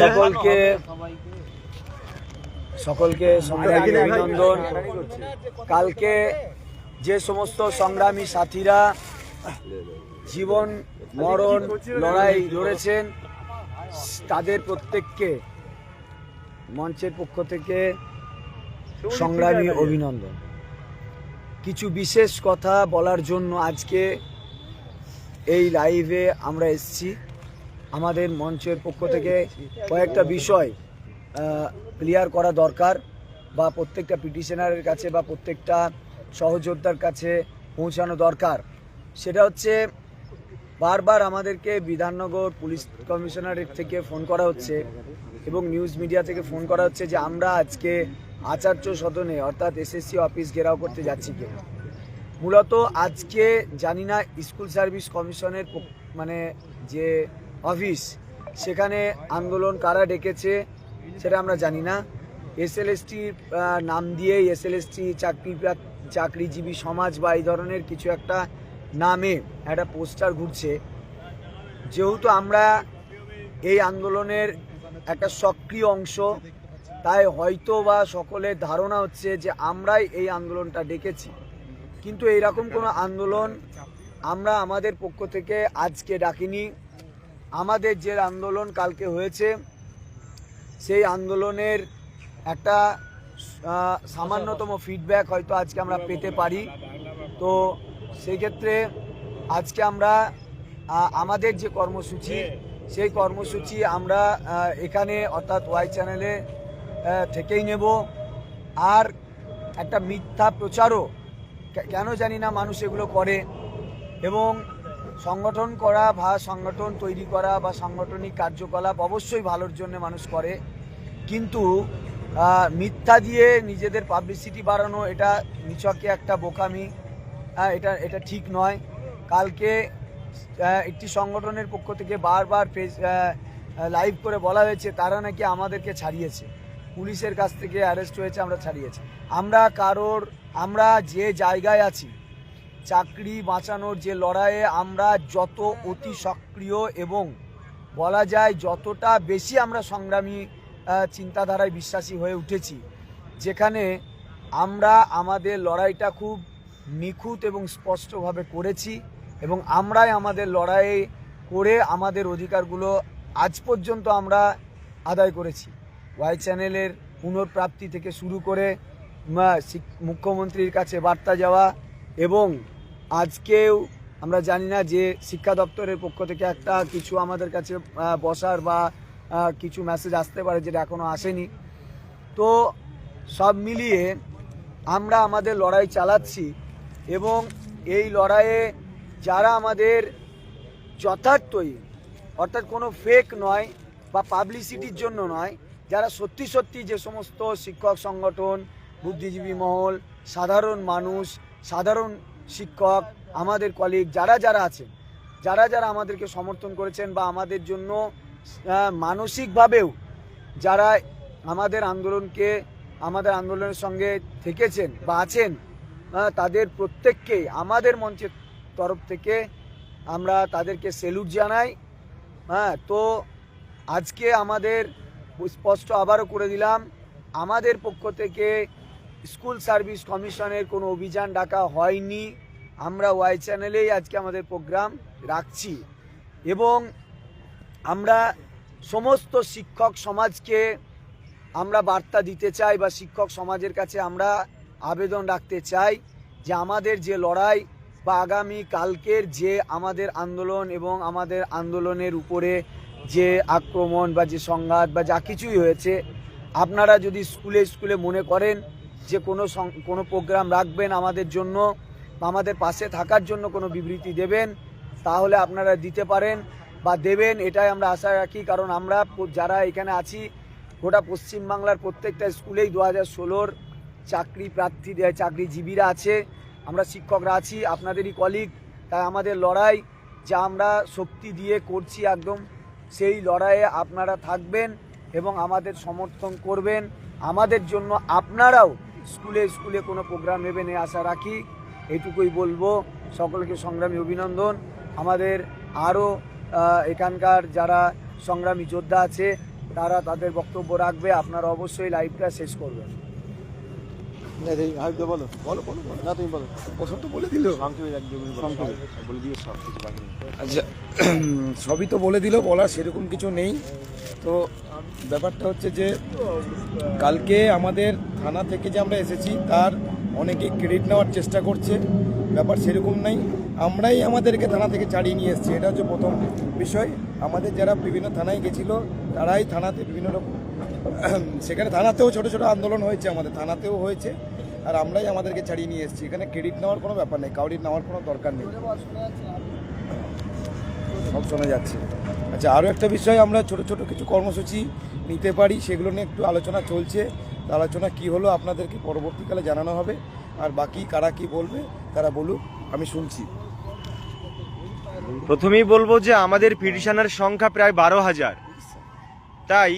সকলকে সকলকে সংগ্রামী অভিনন্দন। কালকে যে সমস্ত সংগ্রামী সাথীরা জীবন মরণ লড়াই লড়েছেন তাদের প্রত্যেককে মঞ্চের পক্ষ থেকে সংগ্রামী অভিনন্দন। কিছু বিশেষ কথা বলার জন্য আজকে এই লাইভে আমরা এসেছি। আমাদের মঞ্চের পক্ষ থেকে কয়েকটা বিষয় ক্লিয়ার করা দরকার বা প্রত্যেকটা পিটিশনারের কাছে বা প্রত্যেকটা সহযোদ্ধার কাছে পৌঁছানো দরকার। সেটা হচ্ছে, বারবার আমাদেরকে বিধাননগর পুলিশ কমিশনারের থেকে ফোন করা হচ্ছে এবং নিউজ মিডিয়া থেকে ফোন করা হচ্ছে যে আমরা আজকে আচার্য সদনে, অর্থাৎ এসএসসি অফিস ঘেরাও করতে যাচ্ছি কিনা মূলত আজকে জানি না স্কুল সার্ভিস কমিশনের মানে যে অফিস। সেখানে আন্দোলন কারা ডেকেছে সেটা আমরা জানি না। এসএলএসটি নাম দিয়ে এসএলএসটি চাকরি চাকরিজীবী সমাজ বা এই ধরনের কিছু একটা নামে একটা পোস্টার ঘুরছে। যেহেতু আমরা এই আন্দোলনের একটা সক্রিয় অংশ, তাই হয়তো বা সকলের ধারণা হচ্ছে যে আমরাই এই আন্দোলনটা ডেকেছি। কিন্তু এইরকম কোনো আন্দোলন আমরা আমাদের পক্ষ থেকে আজকে ডাকিনি। আমাদের যে আন্দোলন কালকে হয়েছে, সেই আন্দোলনের একটা সামান্যতম ফিডব্যাক হয়তো আজকে আমরা পেতে পারি। তো সেই ক্ষেত্রে আজকে আমরা আমাদের যে কর্মসূচি, সেই কর্মসূচি আমরা এখানে অর্থাৎ ওয়াই চ্যানেলে থেকেই নেব। আর একটা মিথ্যা প্রচারও কেন জানি না মানুষ এগুলো করে। এবং সংগঠন করা বা সংগঠন তৈরি করা বা সাংগঠনিক কার্যকলাপ অবশ্যই ভালোর জন্য মানুষ করে। কিন্তু মিথ্যা দিয়ে নিজেদের পাবলিসিটি বাড়ানো এটা নিচকে একটা বোকামি। হ্যাঁ, এটা এটা ঠিক নয়। কালকে একটি সংগঠনের পক্ষ থেকে বারবার লাইভ করে বলা হয়েছে তারা নাকি আমাদেরকে ছাড়িয়েছে। পুলিশের কাছ থেকে অ্যারেস্ট হয়েছে আমরা ছাড়িয়েছি। আমরা কারোর আমরা যে জায়গায় আছি চাকরি বাঁচানোর যে লড়াইয়ে আমরা যত অতি সক্রিয় এবং বলা যায় যতটা বেশি আমরা সংগ্রামী চিন্তাধারায় বিশ্বাসী হয়ে উঠেছি, যেখানে আমরা আমাদের লড়াইটা খুব নিখুঁত এবং স্পষ্টভাবে করেছি এবং আমরাই আমাদের লড়াই করে আমাদের অধিকারগুলো আজ পর্যন্ত আমরা আদায় করেছি। ওয়াই চ্যানেলের পুনর্প্রাপ্তি থেকে শুরু করে মুখ্যমন্ত্রীর কাছে বার্তা যাওয়া এবং আজকেও আমরা জানি না যে শিক্ষা দপ্তরের পক্ষ থেকে একটা কিছু আমাদের কাছে বসার বা কিছু মেসেজ আসতে পারে যেটা এখনও আসেনি। তো সব মিলিয়ে আমরা আমাদের লড়াই চালাচ্ছি এবং এই লড়াইয়ে যারা আমাদের যথার্থই, অর্থাৎ কোনো ফেক নয় বা পাবলিসিটির জন্য নয়, যারা সত্যি সত্যি যে সমস্ত শিক্ষক সংগঠন, বুদ্ধিজীবী মহল, সাধারণ মানুষ, সাধারণ শিক্ষক, আমাদের কলিগ যারা যারা আছেন, যারা যারা আমাদেরকে সমর্থন করেছেন বা আমাদের জন্য মানসিকভাবেও যারা আমাদের আন্দোলনকে, আমাদের আন্দোলনের সঙ্গে থেকেছেন বা আছেন তাদের প্রত্যেককেই আমাদের মঞ্চের তরফ থেকে আমরা তাদেরকে সেলুট জানাই। হ্যাঁ তো আজকে আমাদের স্পষ্ট আবারও করে দিলাম, আমাদের পক্ষ থেকে স্কুল সার্ভিস কমিশনের কোনো অভিযান ডাকা হয়নি। আমরা ওয়াই চ্যানেলেই আজকে আমাদের প্রোগ্রাম রাখছি। এবং আমরা সমস্ত শিক্ষক সমাজকে আমরা বার্তা দিতে চাই বা শিক্ষক সমাজের কাছে আমরা আবেদন রাখতে চাই যে আমাদের যে লড়াই বা আগামী কালকের যে আমাদের আন্দোলন এবং আমাদের আন্দোলনের উপরে যে আক্রমণ বা যে সংঘাত বা যা কিছুই হয়েছে, আপনারা যদি স্কুলে স্কুলে মনে করেন যে কোনো কোনো প্রোগ্রাম রাখবেন আমাদের জন্য আমাদের পাশে থাকার জন্য কোনো বিবৃতি দেবেন, তাহলে আপনারা দিতে পারেন বা দেবেন, এটাই আমরা আশা রাখি। কারণ আমরা যারা এখানে আছি, গোটা পশ্চিমবাংলার প্রত্যেকটা স্কুলেই দু হাজার ষোলোর চাকরি প্রার্থী চাকরিজীবীরা আছে। আমরা শিক্ষকরা আছি, আপনাদেরই কলিগ তাই আমাদের লড়াই যা আমরা শক্তি দিয়ে করছি একদম, সেই লড়াইয়ে আপনারা থাকবেন এবং আমাদের সমর্থন করবেন। আমাদের জন্য আপনারাও স্কুলে স্কুলে কোনো প্রোগ্রাম নেবেন আশা রাখি। এটুকুই বলব। সকলকে সংগ্রামী অভিনন্দন। আমাদের আরও এখানকার যারা সংগ্রামী যোদ্ধা আছে, তারা তাদের বক্তব্য রাখবে। আপনারা অবশ্যই লাইভটা শেষ করবেন। বলো। বলো বলো না তুমি বলো। ওসব তো বলে দিল। বলে দিয়ে সব কিছু বাকি আচ্ছা সবই তো বলে দিল বলার সেরকম কিছু নেই। তো ব্যাপারটা হচ্ছে যে কালকে আমাদের থানা থেকে যে আমরা এসেছি তার অনেকে ক্রেডিট নেওয়ার চেষ্টা করছে। ব্যাপার সেরকম নাই। আমরাই আমাদেরকে থানা থেকে ছাড়িয়ে নিয়ে এসেছি। এটা হচ্ছে প্রথম বিষয়। আমাদের যারা বিভিন্ন থানায় গেছিল তারাই থানাতে বিভিন্ন রকম সেখানে থানাতেও ছোট ছোট আন্দোলন হয়েছে, আমাদের থানাতেও হয়েছে, আর আমরাই আমাদেরকে ছাড়িয়ে নিয়ে এসেছি। এখানে ক্রেডিট নেওয়ার কোনো ব্যাপার নেই কাউরির নেওয়ার কোনো দরকার নেই। সব শোনা যাচ্ছে। আচ্ছা আরও একটা বিষয় আমরা ছোট ছোট কিছু কর্মসূচি নিতে পারি, সেগুলো নিয়ে একটু আলোচনা চলছে। আলোচনা কি হলো আপনাদেরকে পরবর্তীকালে জানানো হবে, আর বাকি কারা কি বলবে, তারা বলুক, আমি শুনছি। প্রথমেই বলব যে আমাদের পিটিশনের সংখ্যা প্রায় বারো হাজার। তাই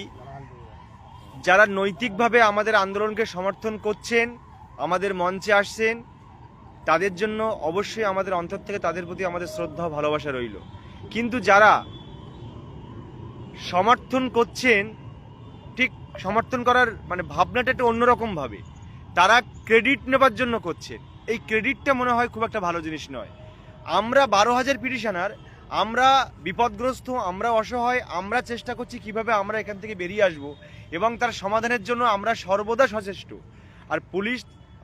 যারা নৈতিকভাবে আমাদের আন্দোলনকে সমর্থন করছেন, আমাদের মঞ্চে আসছেন, তাদের জন্য অবশ্যই আমাদের অন্তর থেকে তাদের প্রতি আমাদের শ্রদ্ধা ভালোবাসা রইল। কিন্তু যারা সমর্থন করছেন, ঠিক সমর্থন করার মানে ভাবনাটা একটু অন্যরকমভাবে, তারা ক্রেডিট নেবার জন্য করছেন। এই ক্রেডিটটা মনে হয় খুব একটা ভালো জিনিস নয়। আমরা বারো হাজার পিটিশনার আমরা বিপদগ্রস্ত, আমরা অসহায়, আমরা চেষ্টা করছি কীভাবে আমরা এখান থেকে বেরিয়ে আসব এবং তার সমাধানের জন্য আমরা সর্বদা সচেষ্ট। আর পুলিশ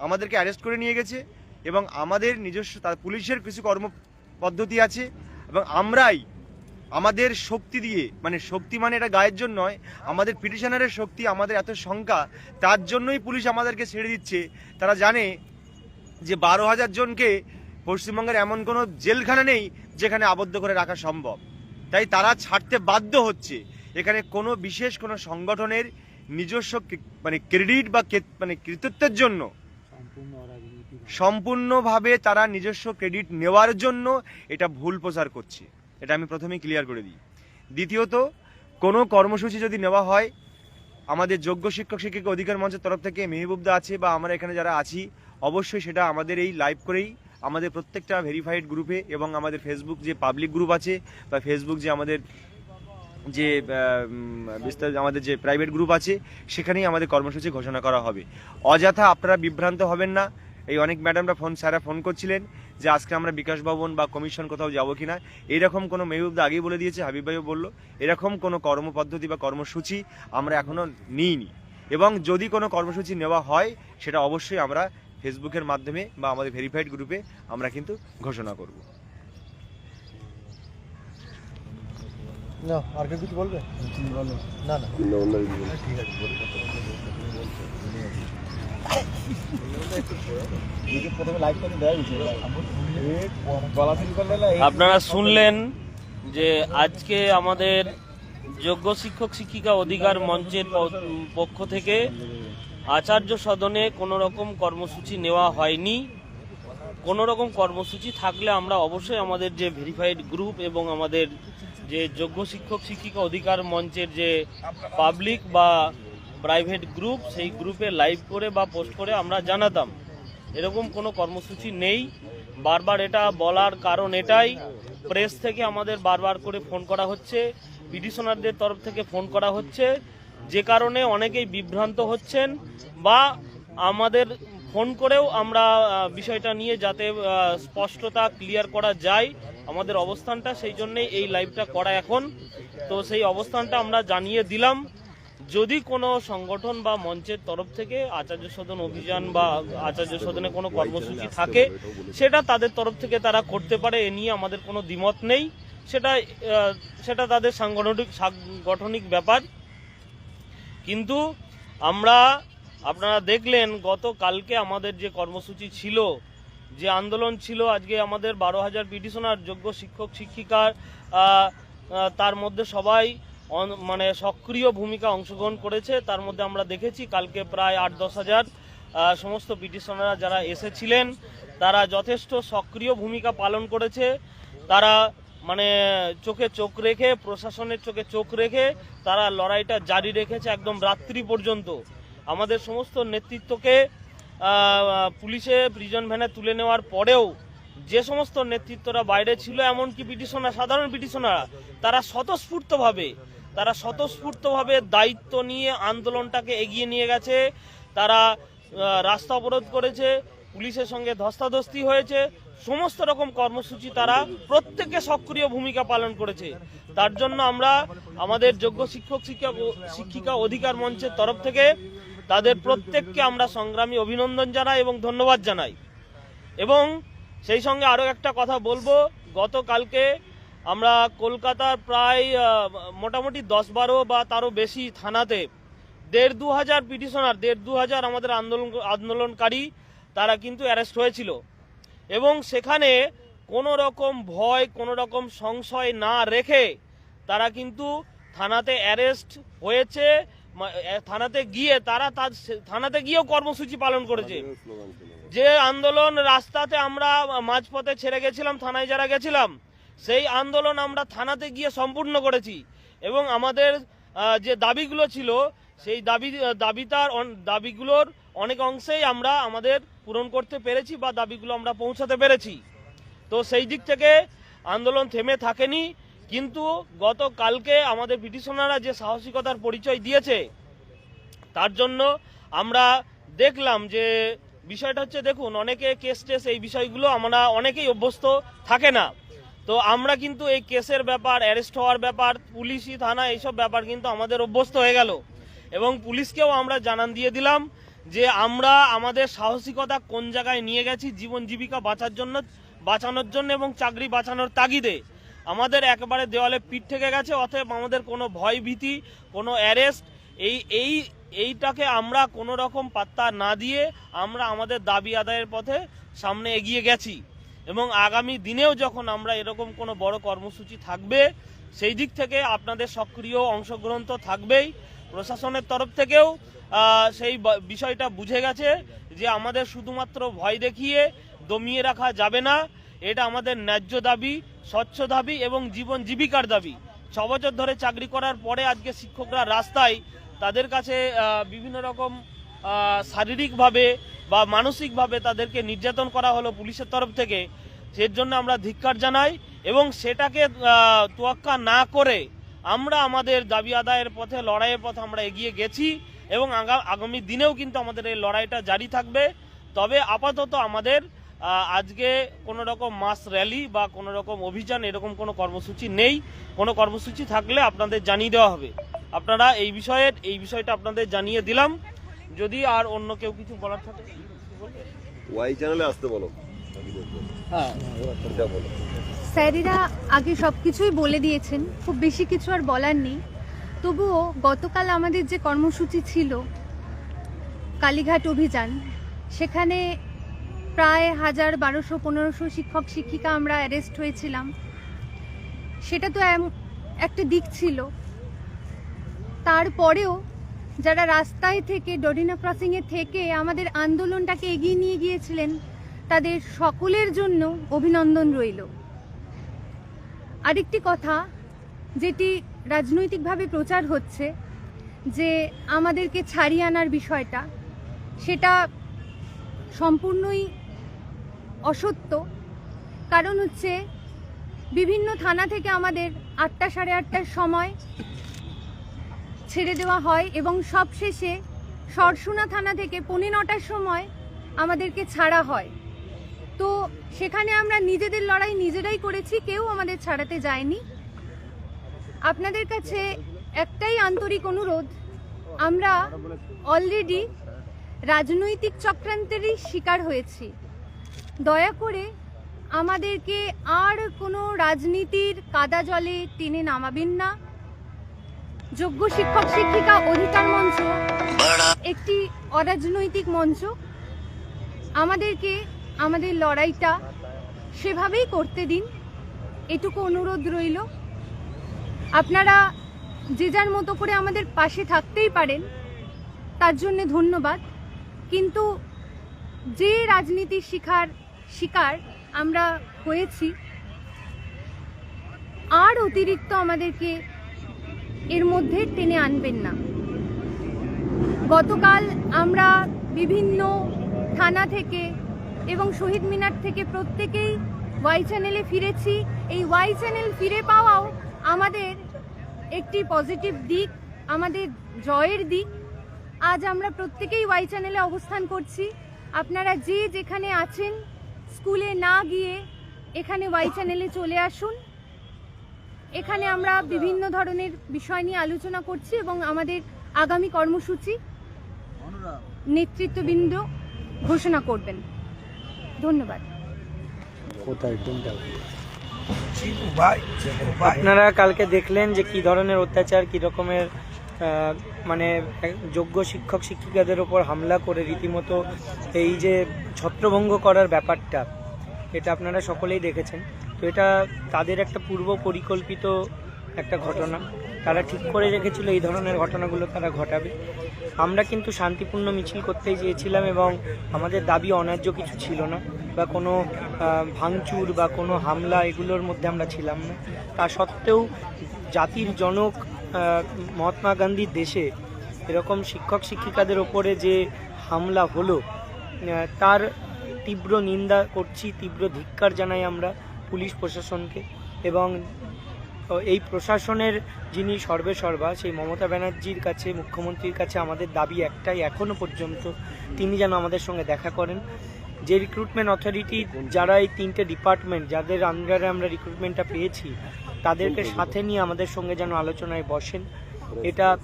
আমাদেরকে অ্যারেস্ট করে নিয়ে গেছে এবং আমাদের নিজস্ব, তার পুলিশের কিছু কর্ম পদ্ধতি আছে এবং আমরাই আমাদের শক্তি দিয়ে মানে শক্তি মানে এটা গায়ের জন্য নয়, আমাদের পিটিশনারের শক্তি, আমাদের এত সংখ্যা, তার জন্যই পুলিশ আমাদেরকে ছেড়ে দিচ্ছে। তারা জানে যে বারো হাজার জনকে পশ্চিমবঙ্গের এমন কোনো জেলখানা নেই যেখানে আবদ্ধ করে রাখা সম্ভব। তাই তারা ছাড়তে বাধ্য হচ্ছে। এখানে কোনো বিশেষ কোনো সংগঠনের নিজস্ব মানে ক্রেডিট বা মানে কৃতিত্বের জন্য সম্পূর্ণভাবে তারা নিজস্ব ক্রেডিট নেওয়ার জন্য এটা ভুল প্রচার করছে। এটা আমি প্রথমেই ক্লিয়ার করে দিই। দ্বিতীয়ত, কোনো কর্মসূচি যদি নেওয়া হয়, আমাদের যোগ্য শিক্ষক শিক্ষিকা অধিকার মঞ্চের তরফ থেকে মেহবুবদা আছে বা আমরা এখানে যারা আছি, অবশ্যই সেটা আমাদের এই লাইভ করেই আমাদের প্রত্যেকটা ভেরিফাইড গ্রুপে এবং আমাদের ফেসবুক যে পাবলিক গ্রুপ আছে বা ফেসবুক যে আমাদের যে বিস্তারিত আমাদের যে প্রাইভেট গ্রুপ আছে, সেখানেই আমাদের কর্মসূচি ঘোষণা করা হবে। অযথা আপনারা বিভ্রান্ত হবেন না। এই অনেক ম্যাডামরা ফোন স্যারা ফোন করছিলেন যে আজকে আমরা বিকাশ ভবন বা কমিশন কোথাও যাব কি না এরকম কোনো মেহবুবদা আগেই বলে দিয়েছে হাবিব ভাইও বলল, এরকম কোনো কর্মপদ্ধতি বা কর্মসূচি আমরা এখনও নিইনি। এবং যদি কোনো কর্মসূচি নেওয়া হয়, সেটা অবশ্যই আমরা ফেসবুকের মাধ্যমে বা আমাদের ভেরিফাইড গ্রুপে আমরা কিন্তু ঘোষণা করব। না আর কিছু বলবে? না না। আপনারা শুনলেন যে আজকে আমাদের যোগ্য শিক্ষক শিক্ষিকা অধিকার মঞ্চের পক্ষ থেকে আচার্য সদনে কোনো রকম কর্মসূচি নেওয়া হয়নি। কোনো রকম কর্মসূচি থাকলে আমরা অবশ্যই আমাদের যে ভেরিফাইড গ্রুপ এবং আমাদের যে যোগ্য শিক্ষক, শিক্ষিকা অধিকার মঞ্চের যে পাবলিক বা প্রাইভেট গ্রুপ সেই গ্রুপে লাইভ করে বা পোস্ট করে আমরা জানাতাম। এরকম কোনো কর্মসূচি নেই। বারবার এটা বলার কারণ এটাই। প্রেস থেকে আমাদের বারবার করে ফোন করা হচ্ছে। পিটিশনারদের তরফ থেকে ফোন করা হচ্ছে। যে কারণে অনেকেই বিভ্রান্ত হচ্ছেন বা আমাদের ফোন করেও আমরা বিষয়টা নিয়ে যাতে স্পষ্টতা ক্লিয়ার করা যায় আমাদের অবস্থানটা, সেই জন্যই এই লাইভটা করা এখন। তো সেই অবস্থানটা আমরা জানিয়ে দিলাম। যদি কোনো সংগঠন বা মঞ্চের তরফ থেকে আচার্য সদন অভিযান বা আচার্য সদনে কোনো কর্মসূচি থাকে, সেটা তাদের তরফ থেকে তারা করতে পারে, এ নিয়ে আমাদের কোনো দ্বিমত নেই। সেটা সেটা তাদের সাংগঠনিক সাংগঠনিক ব্যাপার। কিন্তু আমরা, আপনারা দেখলেন গতকালকে আমাদের যে কর্মসূচি ছিল, যে আন্দোলন ছিল, আজকে আমাদের বারো হাজার পিটিশনার, যোগ্য শিক্ষক, শিক্ষিকার তার মধ্যে সবাই মানে সক্রিয় ভূমিকা অংশগ্রহণ করেছে। তার মধ্যে আমরা দেখেছি কালকে প্রায় আট, দশ হাজার সমস্ত পিটিশনাররা যারা এসেছিলেন, তারা যথেষ্ট সক্রিয় ভূমিকা পালন করেছে। তারা মানে চোখে চোখ রেখে, প্রশাসনের চোখে চোখ রেখে তারা লড়াইটা জারি রেখেছে একদম রাত্রি পর্যন্ত। আমাদের সমস্ত নেতৃত্বকে পুলিশে প্রিজন ভ্যানে তুলে নেওয়ার পরেও যে সমস্ত নেতৃত্বরা বাইরে ছিল, এমনকি পিটিশনার, সাধারণ পিটিশনাররা, তারা স্বতঃস্ফূর্তভাবে তারা স্বতঃস্ফূর্তভাবে দায়িত্ব নিয়ে আন্দোলনটাকে এগিয়ে নিয়ে গেছে। তারা রাস্তা অবরোধ করেছে, পুলিশের সঙ্গে ধস্তাধস্তি হয়েছে। সমস্ত রকম কর্মসূচি তারা প্রত্যেকে সক্রিয় ভূমিকা পালন করেছে। তার জন্য আমরা আমাদের যোগ্য শিক্ষক, শিক্ষা, শিক্ষিকা অধিকার মঞ্চের তরফ থেকে তাদের প্রত্যেককে আমরা সংগ্রামী অভিনন্দন জানাই এবং ধন্যবাদ জানাই। এবং সেই সঙ্গে আরও একটা কথা বলব, গতকালকে আমরা কলকাতার প্রায় মোটামুটি দশ বারো বা তারও বেশি থানাতে দেড় দু হাজার পিটিশনার, দেড় দু হাজার আমাদের আন্দোলন, আন্দোলনকারী তারা কিন্তু অ্যারেস্ট হয়েছিল। এবং সেখানে কোনো রকম ভয় কোনো রকম সংশয় না রেখে তারা কিন্তু থানাতে অ্যারেস্ট হয়েছে থানাতে গিয়ে তারা তার থানাতে গিয়েও কর্মসূচি পালন করেছে। যে আন্দোলন রাস্তাতে আমরা মাঝপথে ছেড়ে গেছিলাম থানায় যারা গেছিলাম সেই আন্দোলন আমরা থানাতে গিয়ে সম্পূর্ণ করেছি এবং আমাদের যে দাবিগুলো ছিল সেই দাবি দাবিতার দাবিগুলোর অনেক অংশেই আমরা আমাদের পূরণ করতে পেরেছি বা দাবিগুলো আমরা পৌঁছাতে পেরেছি। তো সেই দিক থেকে আন্দোলন থেমে থাকেনি, কিন্তু গতকালকে আমাদের পিটিশনাররা যে সাহসিকতার পরিচয় দিয়েছে, তার জন্য আমরা দেখলাম যে বিষয়টা হচ্ছে, দেখুন, অনেকে কেস টেস এই বিষয়গুলো আমরা অনেকেই অভ্যস্ত থাকে না। তো আমরা কিন্তু এই কেসের ব্যাপার অ্যারেস্ট হওয়ার ব্যাপার, পুলিশি থানা এইসব ব্যাপার কিন্তু আমাদের অভ্যস্ত হয়ে গেল। এবং পুলিশকেও আমরা জানান দিয়ে দিলাম যে আমরা আমাদের সাহসিকতা কোন জায়গায় নিয়ে গেছি জীবন জীবিকা বাঁচার জন্য, বাঁচানোর জন্য এবং চাকরি বাঁচানোর তাগিদে। আমাদের একেবারে দেওয়ালে পিঠ থেকে গেছে, অতএব আমাদের কোনো ভয় ভীতি, কোনো অ্যারেস্ট, এই এই, এইটাকে আমরা কোনো রকম পাত্তা না দিয়ে আমরা আমাদের দাবি আদায়ের পথে সামনে এগিয়ে গেছি। এবং আগামী দিনেও যখন আমরা এরকম কোনো বড় কর্মসূচি থাকবে, সেই দিক থেকে আপনাদের সক্রিয় অংশগ্রহণ তো থাকবেই। প্রশাসনের তরফ থেকেও সেই বিষয়টা বুঝে গেছে যে আমাদের শুধুমাত্র ভয় দেখিয়ে দমিয়ে রাখা যাবে না। এটা আমাদের ন্যায্য দাবি, স্বচ্ছ দাবি এবং জীবন জীবিকার দাবি। ছ বছর ধরে চাকরি করার পরে আজকে শিক্ষকরা রাস্তায় তাদের কাছে বিভিন্ন রকম শারীরিকভাবে বা মানসিকভাবে তাদেরকে নির্যাতন করা হলো পুলিশের তরফ থেকে। সের জন্য আমরা ধিক্কার জানাই এবং সেটাকে তোয়াক্কা না করে আমরা আমাদের দাবি আদায়ের পথে লড়াইয়ের পথে আমরা এগিয়ে গেছি এবং আগামী দিনেও কিন্তু আমাদের এই লড়াইটা জারি থাকবে। তবে আপাতত আমাদের আজকে কোনো রকম মাস র্যালি বা কোনো রকম অভিযান এরকম কোনো কর্মসূচি নেই। কোনো কর্মসূচি থাকলে আপনাদের জানিয়ে দেওয়া হবে। আপনারা এই বিষয়ে এই বিষয়টা আপনাদের জানিয়ে দিলাম। যদি আর অন্য কেউ কিছু বলার থাকে? ওয়াই চ্যানেলে আসতে বলো। এটা বলো। স্যারেরা আগে সব কিছুই বলে দিয়েছেন। খুব বেশি কিছু আর বলার নেই। তবুও গতকাল আমাদের যে কর্মসূচি ছিল, কালীঘাট অভিযান, সেখানে প্রায় হাজার বারোশো, পনেরোশো শিক্ষক, শিক্ষিকা আমরা অ্যারেস্ট হয়েছিলাম। সেটা তো একটা দিক ছিল। তারপরেও যারা রাস্তায় থেকে, ডরিনা ক্রসিংয়ে থেকে আমাদের আন্দোলনটাকে এগিয়ে নিয়ে গিয়েছিলেন, তাদের সকলের জন্য অভিনন্দন রইল। আরেকটি কথা যেটি রাজনৈতিকভাবে প্রচার হচ্ছে, যে আমাদেরকে ছাড়িয়ে আনার বিষয়টা, সেটা সম্পূর্ণই অসত্য। কারণ হচ্ছে, বিভিন্ন থানা থেকে আমাদের আটটা সাড়ে আটটার সময় ছেড়ে দেওয়া হয় এবং সবশেষে সরসুনা থানা থেকে পৌনে নটার সময় আমাদেরকে ছাড়া হয়। তো সেখানে আমরা নিজেদের লড়াই নিজেরাই করেছি, কেউ আমাদের ছাড়াতে যায়নি। আপনাদের কাছে একটাই আন্তরিক অনুরোধ, আমরা অলরেডি রাজনৈতিক চক্রান্তেরই শিকার হয়েছি। দয়া করে আমাদেরকে আর কোনো রাজনীতির কাদা জলে টেনে নামাবেন না। যোগ্য শিক্ষক, শিক্ষিকা, অধিকার মঞ্চ, একটি অরাজনৈতিক মঞ্চ। আমাদেরকে আমাদের লড়াইটা সেভাবেই করতে দিন। এটুকু অনুরোধ রইল। আপনারা যে যার মতো করে আমাদের পাশে থাকতেই পারেন, তার জন্য ধন্যবাদ। কিন্তু যে রাজনীতি শিখার, শিকার আমরা হয়েছি, আর অতিরিক্ত আমাদেরকে এর মধ্যে টেনে আনবেন না। গতকাল আমরা বিভিন্ন থানা থেকে এবং শহীদ মিনার থেকে প্রত্যেকেই ওয়াই চ্যানেলে ফিরেছি। এই ওয়াই চ্যানেল ফিরে পাওয়াও আমাদের একটি পজিটিভ দিক আমাদের জয়ের দিক। আজ আমরা প্রত্যেকেই ওয়াই চ্যানেলে অবস্থান করছি। আপনারা যে যেখানে আছেন স্কুলে না গিয়ে এখানে ওয়াই চ্যানেলে চলে আসুন। এখানে আমরা বিভিন্ন ধরনের বিষয় নিয়ে আলোচনা করছি এবং আমাদের আগামী কর্মসূচি নেতৃত্ববৃন্দ ঘোষণা করবেন। ধন্যবাদ। কোথায় কোনটা? আপনারা কালকে দেখলেন যে কি ধরনের অত্যাচার কি রকমের মানে যোগ্য শিক্ষক শিক্ষিকাদের ওপর হামলা করে রীতিমতো এই যে ছত্রভঙ্গ করার ব্যাপারটা এটা আপনারা সকলেই দেখেছেন। তো এটা তাদের একটা পূর্ব পরিকল্পিত একটা ঘটনা। তারা ঠিক করে রেখেছিল এই ধরনের ঘটনাগুলো তারা ঘটাবে। আমরা কিন্তু শান্তিপূর্ণ মিছিল করতেই চেয়েছিলাম এবং আমাদের দাবি অন্যায্য কিছু ছিল না বা কোনো ভাঙচুর বা কোনো হামলা এগুলোর মধ্যে আমরা ছিলাম না। তা সত্ত্বেও জাতির জনক মহাত্মা গান্ধীর দেশে এরকম শিক্ষক শিক্ষিকাদের ওপরে যে হামলা হলো তার তীব্র নিন্দা করছি, তীব্র ধিক্কার জানাই আমরা পুলিশ প্রশাসনকে এবং এই প্রশাসনের যিনি সর্বেসর্বা, সেই মমতা ব্যানার্জির কাছে, মুখ্যমন্ত্রীর কাছে আমাদের দাবি একটাই এখনও পর্যন্ত, তিনি যেন আমাদের সঙ্গে দেখা করেন। যে রিক্রুটমেন্ট অথরিটি যারা এই তিনটে ডিপার্টমেন্ট যাদের আন্ডারে আমরা রিক্রুটমেন্টটা পেয়েছি, তাদেরকে সাথে নিয়ে আমাদের সঙ্গে যেন আলোচনায় বসেন। এটা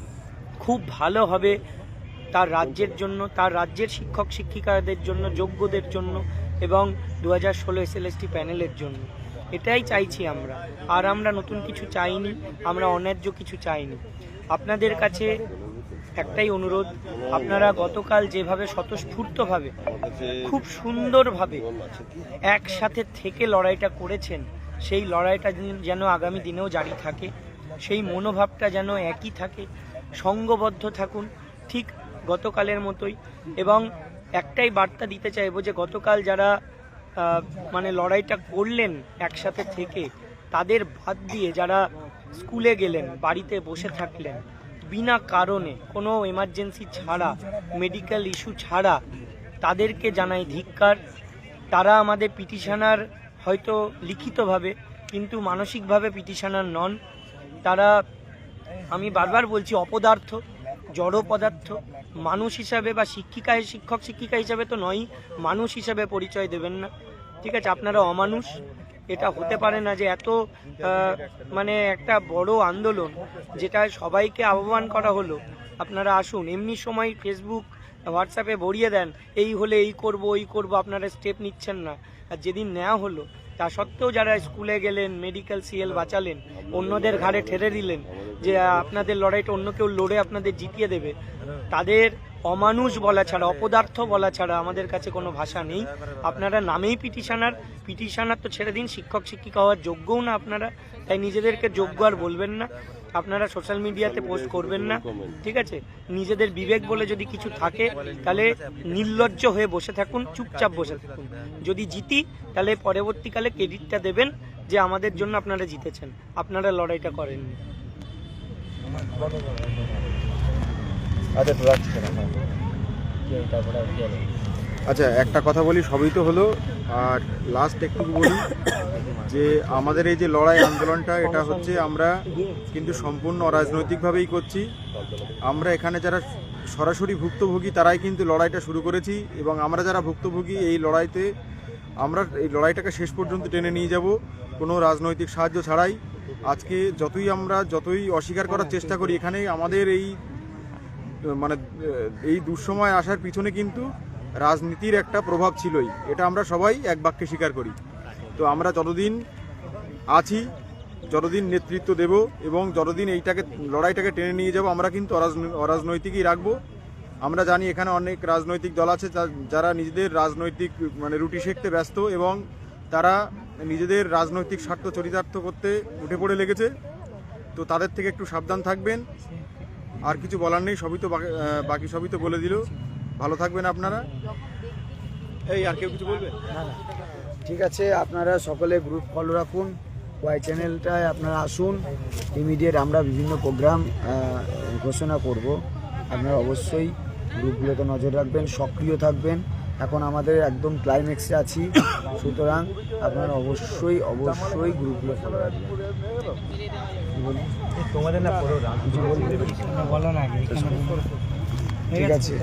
খুব ভালো হবে তার রাজ্যের জন্য, তার রাজ্যের শিক্ষক শিক্ষিকাদের জন্য, যোগ্যদের জন্য এবং দু হাজার ষোলো এসএলএসটি প্যানেলের জন্য। এটাই চাইছি আমরা। আর আমরা নতুন কিছু চাইনি, আমরা অন্যায্য কিছু চাইনি। আপনাদের কাছে একটাই অনুরোধ, আপনারা গতকাল যেভাবে স্বতঃস্ফূর্তভাবে, খুব সুন্দরভাবে একসাথে থেকে লড়াইটা করেছেন, সেই লড়াইটা যেন- আগামী দিনেও জারি থাকে, সেই মনোভাবটা যেন একই থাকে, সঙ্গবদ্ধ থাকুন, ঠিক গতকালের মতোই। এবং একটাই বার্তা দিতে চাইব যে গতকাল যারা মানে লড়াইটা করলেন একসাথে থেকে, তাদের বাদ দিয়ে যারা স্কুলে গেলেন, বাড়িতে বসে থাকলেন, বিনা কারণে, কোনো এমার্জেন্সি ছাড়া মেডিকেল ইস্যু ছাড়া, তাদেরকে জানাই ধিক্কার। তারা আমাদের পিটিশনার হয়তো লিখিতভাবে, কিন্তু মানসিকভাবে পিটিশনার নন। তারা, আমি বারবার বলছি, অপদার্থ। জড় পদার্থ। মানুষ হিসাবে বা শিক্ষিকা শিক্ষক শিক্ষিকা হিসাবে তো নয় মানুষ হিসাবে পরিচয় দেবেন না। ঠিক আছে, আপনারা অমানুষ। এটা হতে পারে না যে এত মানে একটা বড় আন্দোলন যেটা সবাইকে আহ্বান করা হলো। আপনারা আসুন, এমনি সময় ফেসবুক হোয়াটসঅ্যাপে ভরিয়ে দেন, এই হলে এই করব, ওই করব, আপনারা স্টেপ নিচ্ছেন না। আর যেদিন নেওয়া হলো তা সত্ত্বেও যারা স্কুলে গেলেন মেডিকেল সিএল বাঁচালেন, অন্যদের ঘাড়ে ঠেলে দিলেন যে আপনাদের লড়াইটা অন্য কেউ লড়ে আপনাদের জিতিয়ে দেবে, তাদের অমানুষ বলা ছাড়া, অপদার্থ বলা ছাড়া আমাদের কাছে কোনো ভাষা নেই। আপনারা নামেই পিটিশনার পিটিশনার তো ছেড়ে দিন, শিক্ষক, শিক্ষিকা হওয়ার যোগ্যও না আপনারা। তাই নিজেদেরকে যোগ্য আর বলবেন না। আপনারা সোশ্যাল মিডিয়াতে পোস্ট করবেন না, ঠিক আছে? নিজেদের বিবেক বলে যদি কিছু থাকে, তাহলে নির্লজ্জ হয়ে বসে থাকুন, চুপচাপ বসে থাকুন। যদি জিতি, তাহলে পরবর্তীকালে ক্রেডিটটা দেবেন যে আমাদের জন্য আপনারা জিতেছেন। আপনারা লড়াইটা করেননি। আচ্ছা আচ্ছা একটা কথা বলি, সবই তো হলো। আর লাস্ট একটু বলি, যে আমাদের এই যে লড়াই আন্দোলনটা, এটা হচ্ছে আমরা কিন্তু সম্পূর্ণ অরাজনৈতিকভাবেই করছি। আমরা এখানে যারা সরাসরি ভুক্তভোগী, তারাই কিন্তু লড়াইটা শুরু করেছি। এবং আমরা যারা ভুক্তভোগী, এই লড়াইতে আমরা এই লড়াইটাকে শেষ পর্যন্ত টেনে নিয়ে যাব। কোনো রাজনৈতিক সাহায্য ছাড়াই। আজকে যতই আমরা, যতই অস্বীকার করার চেষ্টা করি, এখানে আমাদের এই মানে এই দুঃসময় আসার পিছনে কিন্তু রাজনীতির একটা প্রভাব ছিলই। এটা আমরা সবাই এক বাক্যে স্বীকার করি। তো আমরা যতদিন আছি, যতদিন নেতৃত্ব দেব এবং যতদিন এইটাকে, লড়াইটাকে টেনে নিয়ে যাব, আমরা কিন্তু অরাজনৈ- অরাজনৈতিকই রাখব। আমরা জানি এখানে অনেক রাজনৈতিক দল আছে যারা নিজেদের রাজনৈতিক মানে রুটি সেঁকতে ব্যস্ত এবং তারা নিজেদের রাজনৈতিক স্বার্থ চরিতার্থ করতে উঠে পড়ে লেগেছে। তো তাদের থেকে একটু সাবধান থাকবেন। আর কিছু বলার নেই, সবই তো বাকি সবই তো বলে দিল। ভালো থাকবেন আপনারা? এই আর কেউ কিছু বলবে? ঠিক আছে আপনারা সকলে গ্রুপ ফলো রাখুন ওয়াই চ্যানেলটায় আপনারা আসুন ইমিডিয়েট আমরা বিভিন্ন প্রোগ্রাম ঘোষণা করব। আপনারা অবশ্যই গ্রুপগুলোতে নজর রাখবেন সক্রিয় থাকবেন। এখন আমাদের একদম ক্লাইম্যাক্সে আছি সুতরাং আপনারা অবশ্যই অবশ্যই গ্রুপগুলো ফলো রাখবেন। ঠিক আছে।